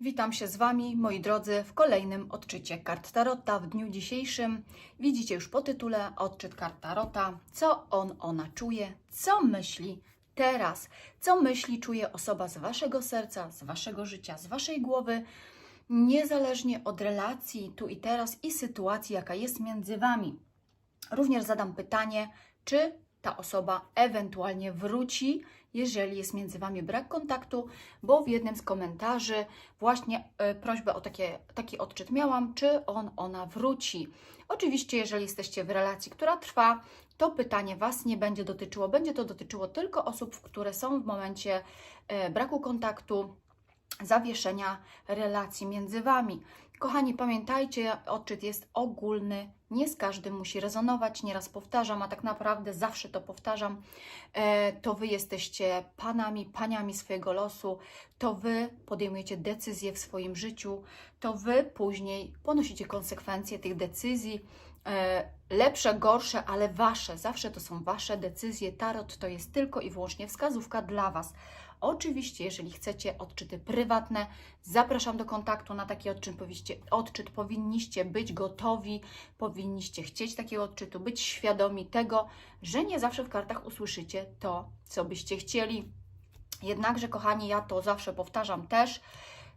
Witam się z Wami, moi drodzy, w kolejnym odczycie kart Tarota w dniu dzisiejszym. Widzicie już po tytule odczyt kart Tarota, co on, ona czuje, co myśli teraz, co myśli, czuje osoba z Waszego serca, z Waszego życia, z Waszej głowy, niezależnie od relacji tu i teraz i sytuacji, jaka jest między Wami. Również zadam pytanie, czy ta osoba ewentualnie wróci, jeżeli jest między Wami brak kontaktu, bo w jednym z komentarzy właśnie e, prośbę o takie, taki odczyt miałam, czy on, ona wróci. Oczywiście, jeżeli jesteście w relacji, która trwa, to pytanie Was nie będzie dotyczyło. Będzie to dotyczyło tylko osób, które są w momencie e, braku kontaktu, zawieszenia relacji między Wami. Kochani, pamiętajcie, odczyt jest ogólny, nie z każdym musi rezonować, nieraz powtarzam, a tak naprawdę zawsze to powtarzam. E, to Wy jesteście panami, paniami swojego losu, to Wy podejmujecie decyzje w swoim życiu, to Wy później ponosicie konsekwencje tych decyzji, e, lepsze, gorsze, ale Wasze, zawsze to są Wasze decyzje. Tarot to jest tylko i wyłącznie wskazówka dla Was. Oczywiście, jeżeli chcecie odczyty prywatne, zapraszam do kontaktu na taki odczyt. Odczyt powinniście być gotowi, powinniście chcieć takiego odczytu, być świadomi tego, że nie zawsze w kartach usłyszycie to, co byście chcieli. Jednakże, kochani, ja to zawsze powtarzam też.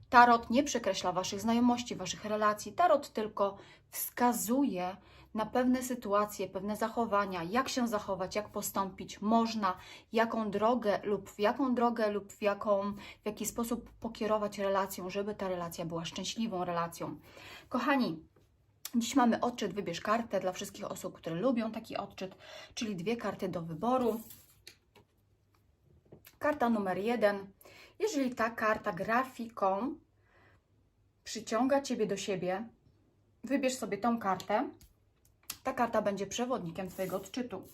Tarot nie przekreśla Waszych znajomości, Waszych relacji. Tarot tylko wskazuje na pewne sytuacje, pewne zachowania, jak się zachować, jak postąpić można, jaką drogę lub w jaką drogę lub w, jaką, w jaki sposób pokierować relacją, żeby ta relacja była szczęśliwą relacją. Kochani, Dziś mamy odczyt, wybierz kartę dla wszystkich osób, które lubią taki odczyt, czyli dwie karty do wyboru. Karta numer jeden. Jeżeli ta karta grafiką przyciąga Ciebie do siebie, wybierz sobie tą kartę. Ta karta będzie przewodnikiem Twojego odczytu.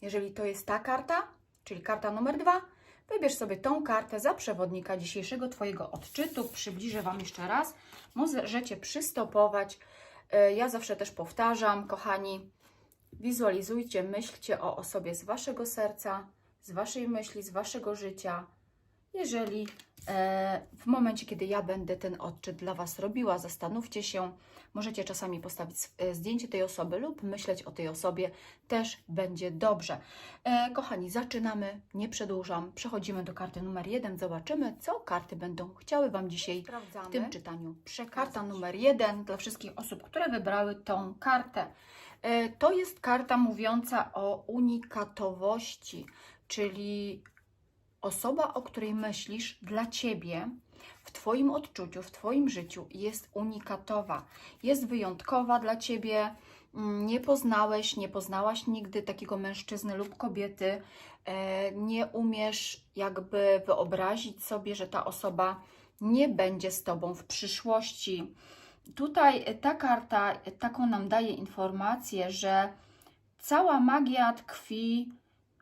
Jeżeli to jest ta karta, czyli karta numer dwa, wybierz sobie tą kartę za przewodnika dzisiejszego Twojego odczytu. Przybliżę Wam jeszcze raz. Możecie przystopować. E, Ja zawsze też powtarzam, kochani, wizualizujcie, myślcie o osobie z Waszego serca, z Waszej myśli, z Waszego życia. Jeżeli e, w momencie, kiedy ja będę ten odczyt dla Was robiła, zastanówcie się, możecie czasami postawić e, zdjęcie tej osoby lub myśleć o tej osobie, też będzie dobrze. E, kochani, zaczynamy, nie przedłużam, przechodzimy do karty numer jeden, zobaczymy, co karty będą chciały Wam dzisiaj w tym czytaniu przekazać. Karta numer jeden dla wszystkich osób, które wybrały tą kartę. To jest karta mówiąca o unikatowości, czyli osoba, o której myślisz dla ciebie w Twoim odczuciu, w Twoim życiu jest unikatowa, jest wyjątkowa dla ciebie. Mm, Nie poznałeś, nie poznałaś nigdy takiego mężczyzny lub kobiety, e, nie umiesz jakby wyobrazić sobie, że ta osoba nie będzie z Tobą w przyszłości. Tutaj ta karta taką nam daje informację, że cała magia tkwi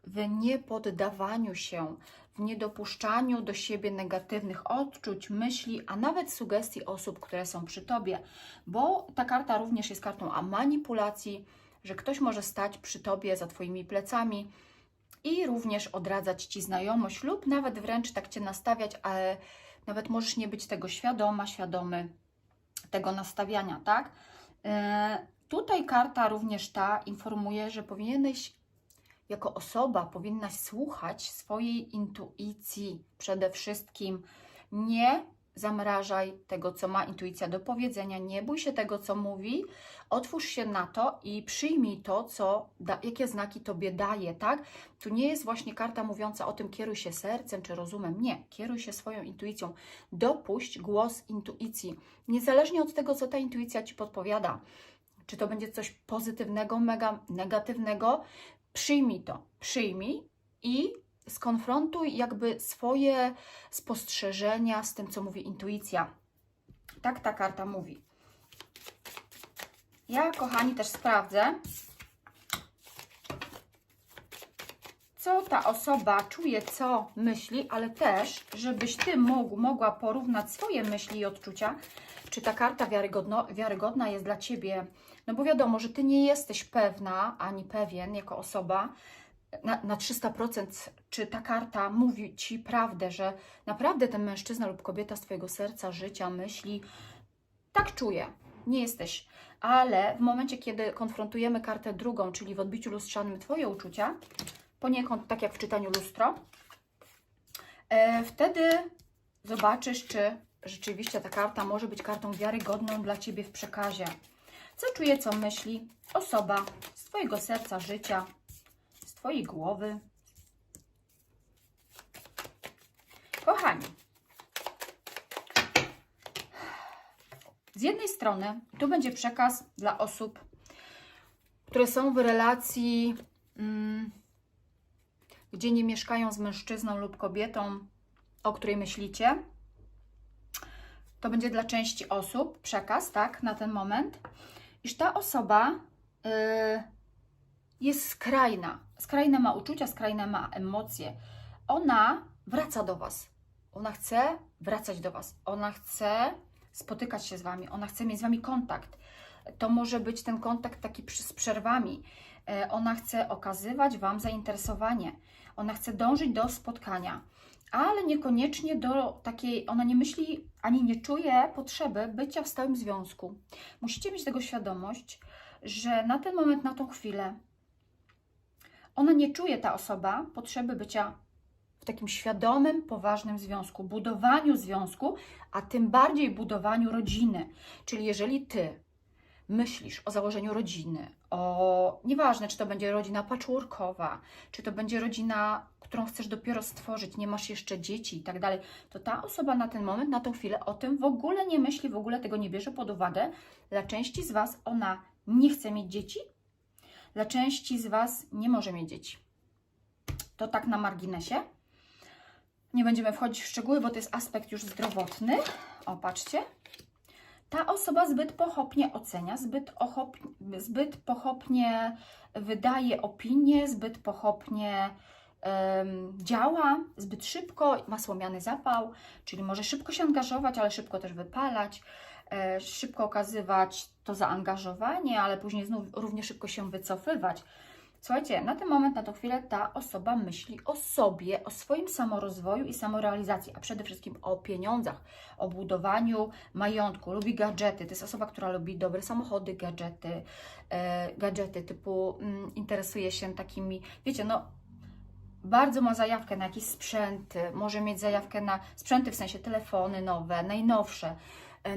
w niepoddawaniu się, niedopuszczaniu do siebie negatywnych odczuć, myśli, a nawet sugestii osób, które są przy tobie, bo ta karta również jest kartą a manipulacji, że ktoś może stać przy tobie za twoimi plecami i również odradzać ci znajomość, lub nawet wręcz tak cię nastawiać, ale nawet możesz nie być tego świadoma, świadomy tego nastawiania, tak? E, tutaj karta również ta informuje, że powinieneś jako osoba powinnaś słuchać swojej intuicji przede wszystkim. Nie zamrażaj tego, co ma intuicja do powiedzenia, nie bój się tego, co mówi, otwórz się na to i przyjmij to, co da, jakie znaki tobie daje, tak? Tu nie jest właśnie karta mówiąca o tym, kieruj się sercem czy rozumem. Nie, kieruj się swoją intuicją. Dopuść głos intuicji, niezależnie od tego, co ta intuicja ci podpowiada. Czy to będzie coś pozytywnego, mega negatywnego, przyjmij to, przyjmij i skonfrontuj jakby swoje spostrzeżenia z tym, co mówi intuicja. Tak ta karta mówi. Ja, kochani, też sprawdzę, co ta osoba czuje, co myśli, ale też, żebyś Ty mógł, mogła porównać swoje myśli i odczucia, czy ta karta wiarygodna jest dla Ciebie. No bo wiadomo, że Ty nie jesteś pewna, ani pewien jako osoba, na, na 300%, czy ta karta mówi Ci prawdę, że naprawdę ten mężczyzna lub kobieta z Twojego serca, życia, myśli, tak czuje, nie jesteś. Ale w momencie, kiedy konfrontujemy kartę drugą, czyli w odbiciu lustrzanym Twoje uczucia, poniekąd tak jak w czytaniu lustro, e, wtedy zobaczysz, czy rzeczywiście ta karta może być kartą wiarygodną dla Ciebie w przekazie. Co czuje, co myśli osoba z Twojego serca, życia, z Twojej głowy. Kochani, z jednej strony tu będzie przekaz dla osób, które są w relacji, mm, gdzie nie mieszkają z mężczyzną lub kobietą, o której myślicie. To będzie dla części osób przekaz, tak, na ten moment, iż ta osoba y, jest skrajna. Skrajne ma uczucia, skrajne ma emocje. Ona wraca do Was. Ona chce wracać do Was. Ona chce spotykać się z Wami. Ona chce mieć z Wami kontakt. To może być ten kontakt taki z przerwami. E, Ona chce okazywać Wam zainteresowanie. Ona chce dążyć do spotkania, ale niekoniecznie do takiej, ona nie myśli ani nie czuje potrzeby bycia w stałym związku. Musicie mieć tego świadomość, że na ten moment, na tą chwilę, ona nie czuje, ta osoba, potrzeby bycia w takim świadomym, poważnym związku, budowaniu związku, a tym bardziej budowaniu rodziny. Czyli jeżeli ty myślisz o założeniu rodziny, o nieważne, czy to będzie rodzina patchworkowa, czy to będzie rodzina, którą chcesz dopiero stworzyć, nie masz jeszcze dzieci i tak dalej, to ta osoba na ten moment, na tą chwilę o tym w ogóle nie myśli, w ogóle tego nie bierze pod uwagę. Dla części z Was ona nie chce mieć dzieci, dla części z Was nie może mieć dzieci. To tak na marginesie. Nie będziemy wchodzić w szczegóły, bo to jest aspekt już zdrowotny. O, patrzcie. Ta osoba zbyt pochopnie ocenia, zbyt, ochop, zbyt pochopnie wydaje opinie, zbyt pochopnie em, działa, zbyt szybko, ma słomiany zapał, czyli może szybko się angażować, ale szybko też wypalać, e, szybko okazywać to zaangażowanie, ale później znów równie szybko się wycofywać. Słuchajcie, na ten moment, na tą chwilę ta osoba myśli o sobie, o swoim samorozwoju i samorealizacji, a przede wszystkim o pieniądzach, o budowaniu majątku, lubi gadżety. To jest osoba, która lubi dobre samochody, gadżety, e, gadżety typu mm, interesuje się takimi, wiecie, no bardzo ma zajawkę na jakieś sprzęty, może mieć zajawkę na sprzęty, w sensie telefony nowe, najnowsze,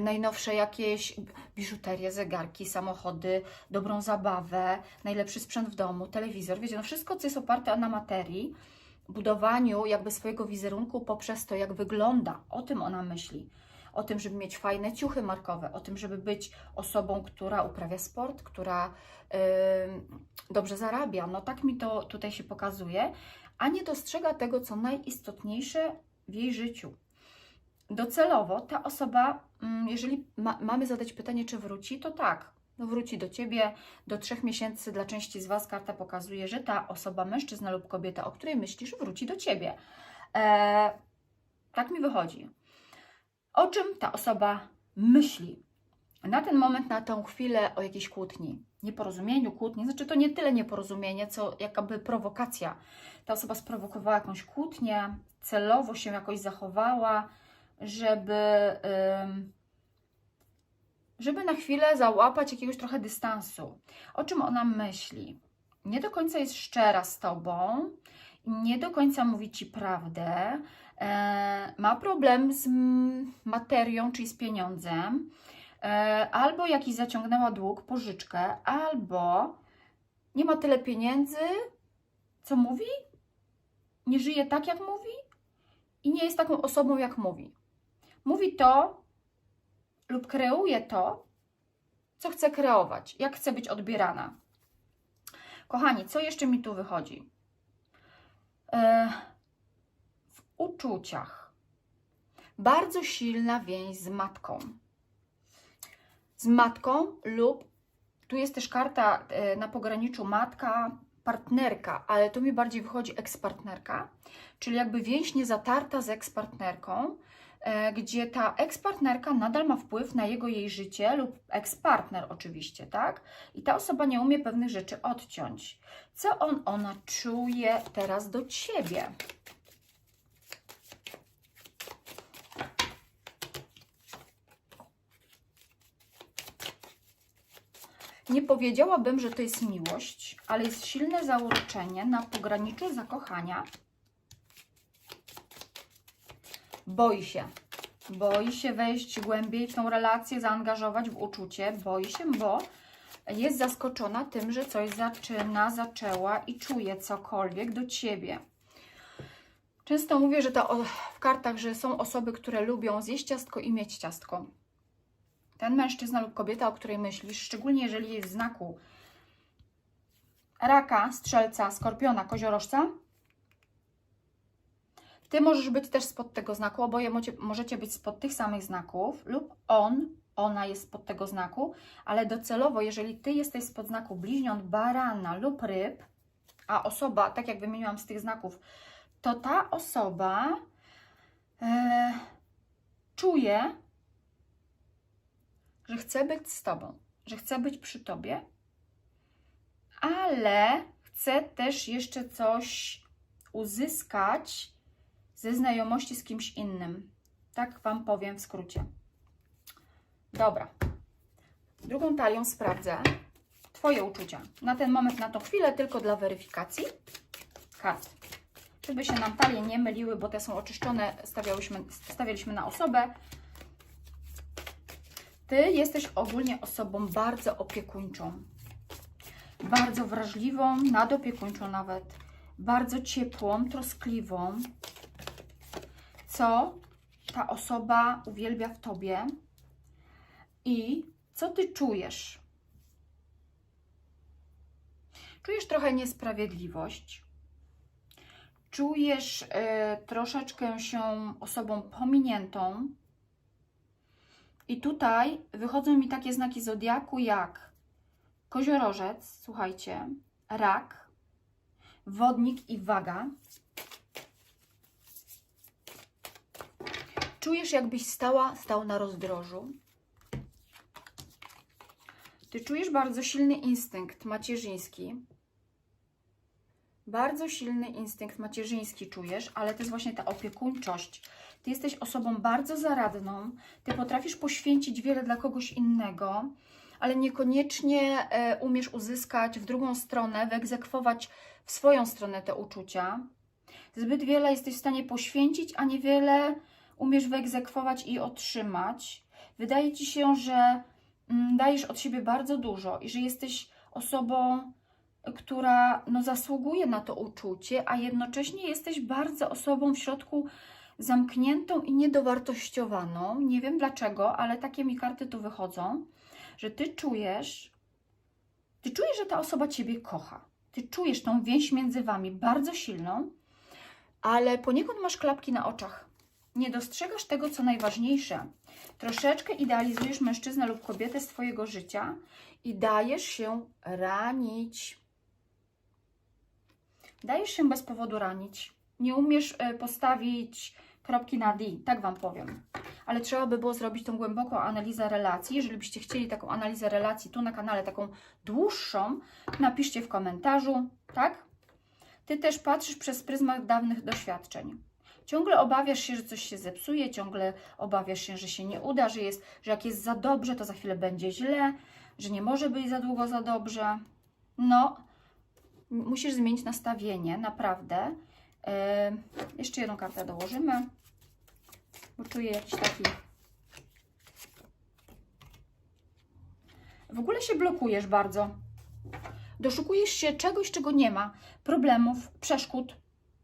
najnowsze jakieś biżuterie, zegarki, samochody, dobrą zabawę, najlepszy sprzęt w domu, telewizor, wiecie, no wszystko, co jest oparte na materii, budowaniu jakby swojego wizerunku poprzez to, jak wygląda, o tym ona myśli. O tym, żeby mieć fajne ciuchy markowe, o tym, żeby być osobą, która uprawia sport, która ym, dobrze zarabia. No tak mi to tutaj się pokazuje, a nie dostrzega tego, co najistotniejsze w jej życiu. Docelowo ta osoba, mm, jeżeli ma, mamy zadać pytanie, czy wróci, to tak, no wróci do Ciebie. Do trzech miesięcy dla części z Was karta pokazuje, że ta osoba, mężczyzna lub kobieta, o której myślisz, wróci do Ciebie. E, tak mi wychodzi. O czym ta osoba myśli? Na ten moment, na tą chwilę o jakiejś kłótni, nieporozumieniu, kłótni, znaczy to nie tyle nieporozumienie, co jakaby prowokacja. Ta osoba sprowokowała jakąś kłótnię, celowo się jakoś zachowała, żeby, żeby na chwilę załapać jakiegoś trochę dystansu. O czym ona myśli? Nie do końca jest szczera z tobą, nie do końca mówi ci prawdę, e, ma problem z materią, czyli z pieniądzem, e, albo jakiś zaciągnęła dług, pożyczkę, albo nie ma tyle pieniędzy, co mówi, nie żyje tak, jak mówi i nie jest taką osobą, jak mówi. Mówi to lub kreuje to, co chce kreować, jak chce być odbierana. Kochani, co jeszcze mi tu wychodzi? E, w uczuciach. Bardzo silna więź z matką. Z matką lub tu jest też karta e, na pograniczu matka, partnerka, ale tu mi bardziej wychodzi ekspartnerka, czyli jakby więź niezatarta z ekspartnerką, e, gdzie ta ekspartnerka nadal ma wpływ na jego jej życie lub ekspartner oczywiście, tak? I ta osoba nie umie pewnych rzeczy odciąć. Co on, ona czuje teraz do ciebie? Nie powiedziałabym, że to jest miłość, ale jest silne zauroczenie na pograniczu zakochania. Boi się. Boi się wejść głębiej w tą relację, zaangażować w uczucie. Boi się, bo jest zaskoczona tym, że coś zaczyna, zaczęła i czuje cokolwiek do ciebie. Często mówię, że to w kartach, że są osoby, które lubią zjeść ciastko i mieć ciastko. Ten mężczyzna lub kobieta, o której myślisz, szczególnie jeżeli jest w znaku raka, strzelca, skorpiona, koziorożca, ty możesz być też spod tego znaku, oboje możecie być spod tych samych znaków, lub on, ona jest spod tego znaku, ale docelowo, jeżeli ty jesteś spod znaku bliźniąt, barana lub ryb, a osoba, tak jak wymieniłam z tych znaków, to ta osoba e, czuje, że chce być z tobą, że chce być przy tobie, ale chce też jeszcze coś uzyskać ze znajomości z kimś innym. Tak Wam powiem w skrócie. Dobra. Drugą talią sprawdzę Twoje uczucia. Na ten moment, na tą chwilę, tylko dla weryfikacji kart. Żeby się nam talie nie myliły, bo te są oczyszczone, stawiałyśmy, stawialiśmy na osobę. Ty jesteś ogólnie osobą bardzo opiekuńczą, bardzo wrażliwą, nadopiekuńczą nawet, bardzo ciepłą, troskliwą, co ta osoba uwielbia w tobie i co ty czujesz. Czujesz trochę niesprawiedliwość, czujesz e, troszeczkę się osobą pominiętą. I tutaj wychodzą mi takie znaki zodiaku jak koziorożec, słuchajcie, rak, wodnik i waga. Czujesz, jakbyś stała, stał na rozdrożu. Ty czujesz bardzo silny instynkt macierzyński. Bardzo silny instynkt macierzyński czujesz, ale to jest właśnie ta opiekuńczość. Ty jesteś osobą bardzo zaradną, ty potrafisz poświęcić wiele dla kogoś innego, ale niekoniecznie e, umiesz uzyskać w drugą stronę, wyegzekwować w swoją stronę te uczucia. Zbyt wiele jesteś w stanie poświęcić, a niewiele umiesz wyegzekwować i otrzymać. Wydaje ci się, że mm, dajesz od siebie bardzo dużo i że jesteś osobą, która no, zasługuje na to uczucie, a jednocześnie jesteś bardzo osobą w środku zamkniętą i niedowartościowaną. Nie wiem dlaczego, ale takie mi karty tu wychodzą, że ty czujesz, ty czujesz, że ta osoba ciebie kocha. Ty czujesz tą więź między wami bardzo silną, ale poniekąd masz klapki na oczach. Nie dostrzegasz tego, co najważniejsze. Troszeczkę idealizujesz mężczyznę lub kobietę z Twojego życia i dajesz się ranić. Dajesz się bez powodu ranić. Nie umiesz e, postawić kropki na D, tak Wam powiem. Ale trzeba by było zrobić tą głęboką analizę relacji. Jeżeli byście chcieli taką analizę relacji tu na kanale, taką dłuższą, napiszcie w komentarzu, tak? Ty też patrzysz przez pryzmat dawnych doświadczeń. Ciągle obawiasz się, że coś się zepsuje, ciągle obawiasz się, że się nie uda, że, jest, że jak jest za dobrze, to za chwilę będzie źle, że nie może być za długo za dobrze. No, musisz zmienić nastawienie, naprawdę. Yy, jeszcze jedną kartę dołożymy, bo czuję jakiś taki. W ogóle się blokujesz bardzo. Doszukujesz się czegoś, czego nie ma, problemów, przeszkód.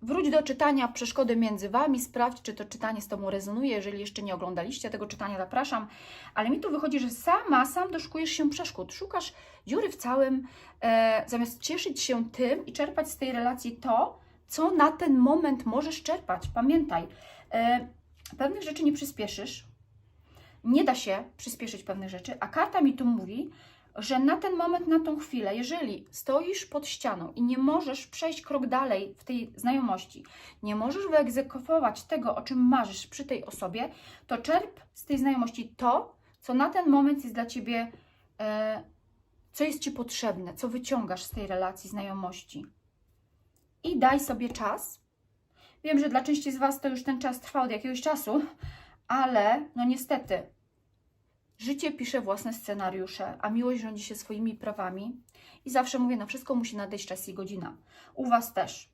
Wróć do czytania Przeszkody między Wami, sprawdź, czy to czytanie z Tobą rezonuje. Jeżeli jeszcze nie oglądaliście tego czytania, zapraszam. Ale mi tu wychodzi, że sama, sam doszukujesz się przeszkód. Szukasz dziury w całym, e, zamiast cieszyć się tym i czerpać z tej relacji to, co na ten moment możesz czerpać. Pamiętaj, e, pewnych rzeczy nie przyspieszysz, nie da się przyspieszyć pewnych rzeczy, a karta mi tu mówi, że na ten moment, na tą chwilę, jeżeli stoisz pod ścianą i nie możesz przejść krok dalej w tej znajomości, nie możesz wyegzekwować tego, o czym marzysz przy tej osobie, to czerp z tej znajomości to, co na ten moment jest dla ciebie, e, co jest ci potrzebne, co wyciągasz z tej relacji, znajomości. I daj sobie czas. Wiem, że dla części z Was to już ten czas trwa od jakiegoś czasu, ale no niestety, życie pisze własne scenariusze, a miłość rządzi się swoimi prawami. I zawsze mówię, na wszystko musi nadejść czas i godzina. U Was też.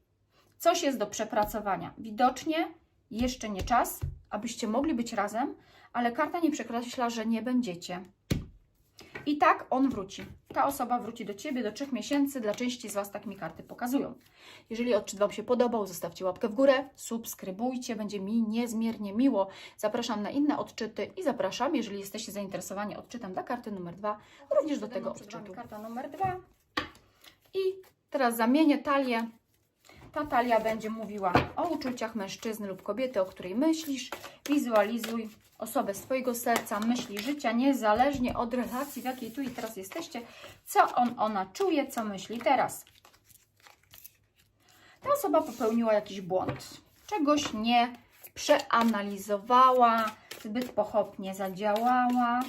Coś jest do przepracowania. Widocznie jeszcze nie czas, abyście mogli być razem, ale karta nie przekreśla, że nie będziecie. I tak on wróci. Ta osoba wróci do Ciebie do trzech miesięcy. Dla części z Was tak mi karty pokazują. Jeżeli odczyt Wam się podobał, zostawcie łapkę w górę, subskrybujcie, będzie mi niezmiernie miło. Zapraszam na inne odczyty i zapraszam, jeżeli jesteście zainteresowani odczytem dla karty numer dwa, również do tego odczytu. Karta numer dwa. I teraz zamienię talię. Ta talia będzie mówiła o uczuciach mężczyzny lub kobiety, o której myślisz. Wizualizuj osobę swojego serca, myśli, życia, niezależnie od relacji, w jakiej tu i teraz jesteście. Co on, ona czuje, co myśli teraz. Ta osoba popełniła jakiś błąd. Czegoś nie przeanalizowała, zbyt pochopnie zadziałała.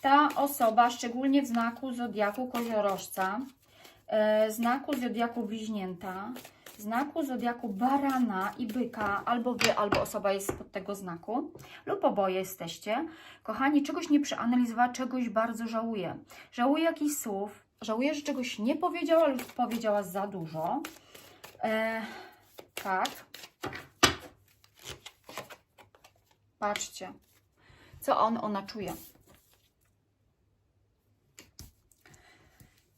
Ta osoba, szczególnie w znaku zodiaku koziorożca, e, znaku zodiaku bliźnięta, znaku zodiaku barana i byka, albo wy, albo osoba jest spod tego znaku, lub oboje jesteście. Kochani, czegoś nie przeanalizowała, czegoś bardzo żałuje. Żałuje jakichś słów, żałuje, że czegoś nie powiedziała lub powiedziała za dużo. E, tak. Patrzcie, co on, ona czuje.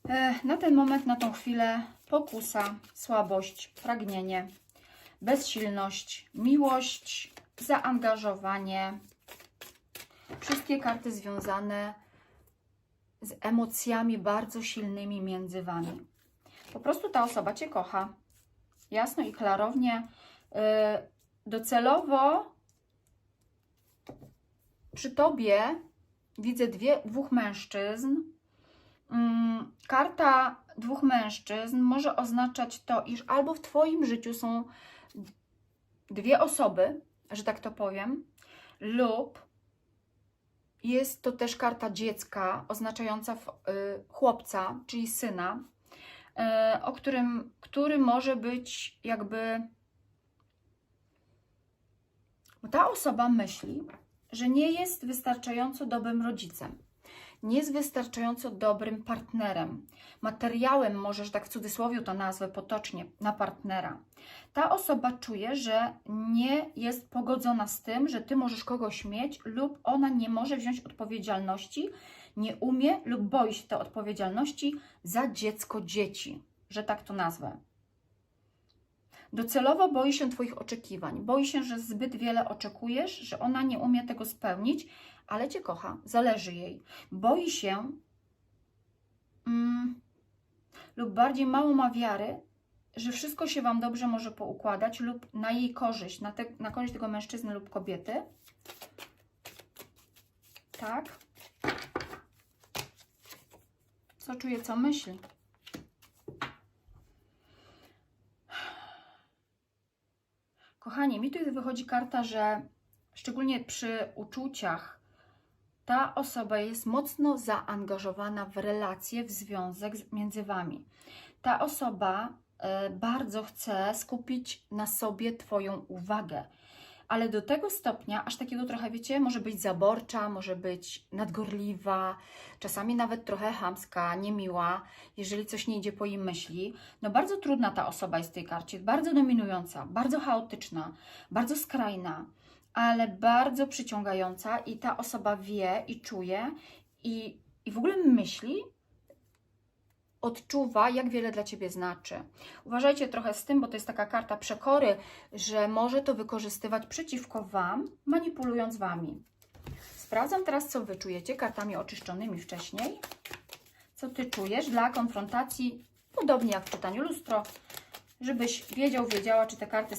E, na ten moment, na tą chwilę pokusa, słabość, pragnienie, bezsilność, miłość, zaangażowanie. Wszystkie karty związane z emocjami bardzo silnymi między Wami. Po prostu ta osoba Cię kocha. Jasno i klarownie. Yy, docelowo przy Tobie widzę dwie, dwóch mężczyzn. Mm, karta dwóch mężczyzn może oznaczać to, iż albo w Twoim życiu są dwie osoby, że tak to powiem, lub jest to też karta dziecka oznaczająca y, chłopca, czyli syna, y, o którym, który może być jakby. Ta osoba myśli, że nie jest wystarczająco dobrym rodzicem, nie jest wystarczająco dobrym partnerem, materiałem, może że tak w cudzysłowie to nazwę potocznie, na partnera. Ta osoba czuje, że nie jest pogodzona z tym, że ty możesz kogoś mieć, lub ona nie może wziąć odpowiedzialności, nie umie lub boi się tej odpowiedzialności za dziecko dzieci, że tak to nazwę. Docelowo boi się Twoich oczekiwań, boi się, że zbyt wiele oczekujesz, że ona nie umie tego spełnić, ale Cię kocha, zależy jej. Boi się, mm, lub bardziej mało ma wiary, że wszystko się Wam dobrze może poukładać, lub na jej korzyść, na, te, na korzyść tego mężczyzny lub kobiety. Tak. Co czuje, co myśli? Kochani, mi tu wychodzi karta, że szczególnie przy uczuciach ta osoba jest mocno zaangażowana w relacje, w związek między Wami. Ta osoba e, bardzo chce skupić na sobie Twoją uwagę, ale do tego stopnia, aż takiego trochę, wiecie, może być zaborcza, może być nadgorliwa, czasami nawet trochę chamska, niemiła, jeżeli coś nie idzie po jej myśli. No bardzo trudna ta osoba jest w tej karcie, bardzo dominująca, bardzo chaotyczna, bardzo skrajna, ale bardzo przyciągająca i ta osoba wie i czuje i, i w ogóle myśli, odczuwa, jak wiele dla Ciebie znaczy. Uważajcie trochę z tym, bo to jest taka karta przekory, że może to wykorzystywać przeciwko Wam, manipulując Wami. Sprawdzam teraz, co Wy czujecie kartami oczyszczonymi wcześniej. Co Ty czujesz dla konfrontacji, podobnie jak w czytaniu lustro, żebyś wiedział, wiedziała, czy te karty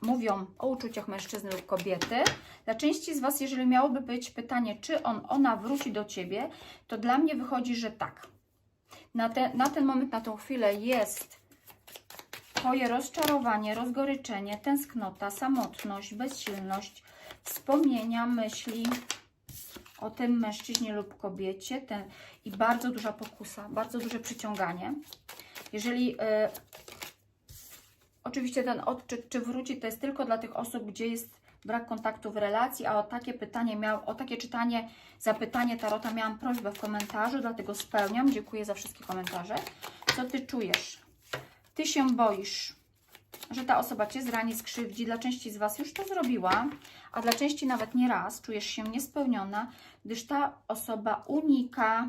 mówią o uczuciach mężczyzny lub kobiety. Dla części z Was, jeżeli miałoby być pytanie, czy on, ona wróci do Ciebie, to dla mnie wychodzi, że tak. Na, te, na ten moment, na tą chwilę jest Twoje rozczarowanie, rozgoryczenie, tęsknota, samotność, bezsilność, wspomnienia, myśli o tym mężczyźnie lub kobiecie ten, i bardzo duża pokusa, bardzo duże przyciąganie. Jeżeli e, oczywiście ten odczyt, czy wróci, to jest tylko dla tych osób, gdzie jest brak kontaktu w relacji, a o takie pytanie miał, o takie czytanie, zapytanie Tarota miałam prośbę w komentarzu, dlatego spełniam. Dziękuję za wszystkie komentarze. Co Ty czujesz? Ty się boisz, że ta osoba Cię zrani, skrzywdzi. Dla części z Was już to zrobiła, a dla części nawet nie raz czujesz się niespełniona, gdyż ta osoba unika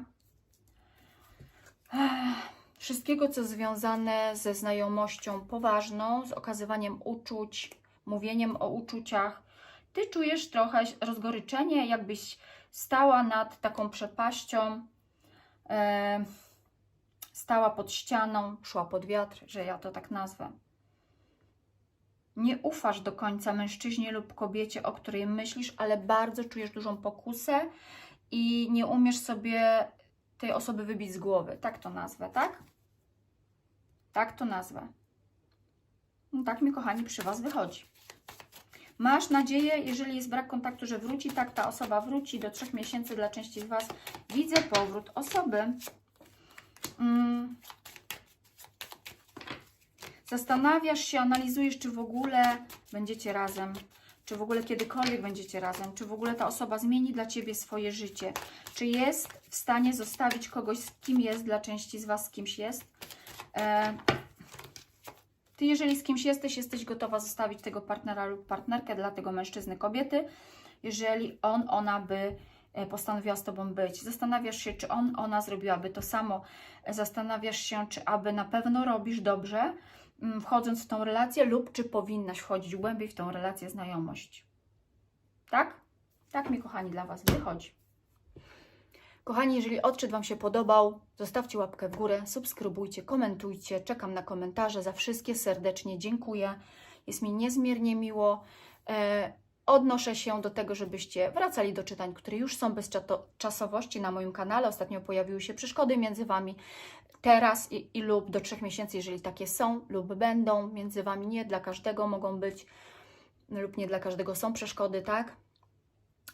ech, wszystkiego, co związane ze znajomością poważną, z okazywaniem uczuć, mówieniem o uczuciach. Ty czujesz trochę rozgoryczenie, jakbyś stała nad taką przepaścią, e, stała pod ścianą, szła pod wiatr, że ja to tak nazwę. Nie ufasz do końca mężczyźnie lub kobiecie, o której myślisz, ale bardzo czujesz dużą pokusę i nie umiesz sobie tej osoby wybić z głowy. Tak to nazwę, tak? Tak to nazwę. No tak mi, kochani, przy Was wychodzi. Masz nadzieję, jeżeli jest brak kontaktu, że wróci, tak ta osoba wróci do trzech miesięcy dla części z Was. Widzę powrót osoby. Mm. Zastanawiasz się, analizujesz, czy w ogóle będziecie razem, czy w ogóle kiedykolwiek będziecie razem, czy w ogóle ta osoba zmieni dla Ciebie swoje życie, czy jest w stanie zostawić kogoś, z kim jest, dla części z Was, z kimś jest. E, ty, jeżeli z kimś jesteś, jesteś gotowa zostawić tego partnera lub partnerkę dla tego mężczyzny, kobiety, jeżeli on, ona by e, postanowiła z Tobą być. Zastanawiasz się, czy on, ona zrobiłaby to samo. Zastanawiasz się, czy aby na pewno robisz dobrze, mm, wchodząc w tą relację, lub czy powinnaś wchodzić głębiej w tą relację, znajomość. Tak? Tak mi, kochani, dla Was wychodzi. Kochani, jeżeli odczyt Wam się podobał, zostawcie łapkę w górę, subskrybujcie, komentujcie. Czekam na komentarze. Za wszystkie serdecznie dziękuję. Jest mi niezmiernie miło. E, odnoszę się do tego, żebyście wracali do czytań, które już są bez czasowości na moim kanale. Ostatnio pojawiły się przeszkody między Wami. Teraz i, i lub do trzech miesięcy, jeżeli takie są lub będą między Wami, nie dla każdego mogą być lub nie dla każdego są przeszkody, tak?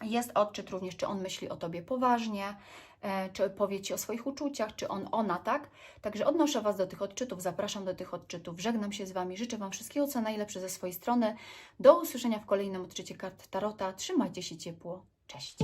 Jest odczyt również, czy on myśli o Tobie poważnie, e, czy powie Ci o swoich uczuciach, czy on, ona, tak? Także odnoszę Was do tych odczytów, zapraszam do tych odczytów, żegnam się z Wami, życzę Wam wszystkiego, co najlepsze ze swojej strony. Do usłyszenia w kolejnym odczycie kart Tarota. Trzymajcie się ciepło. Cześć!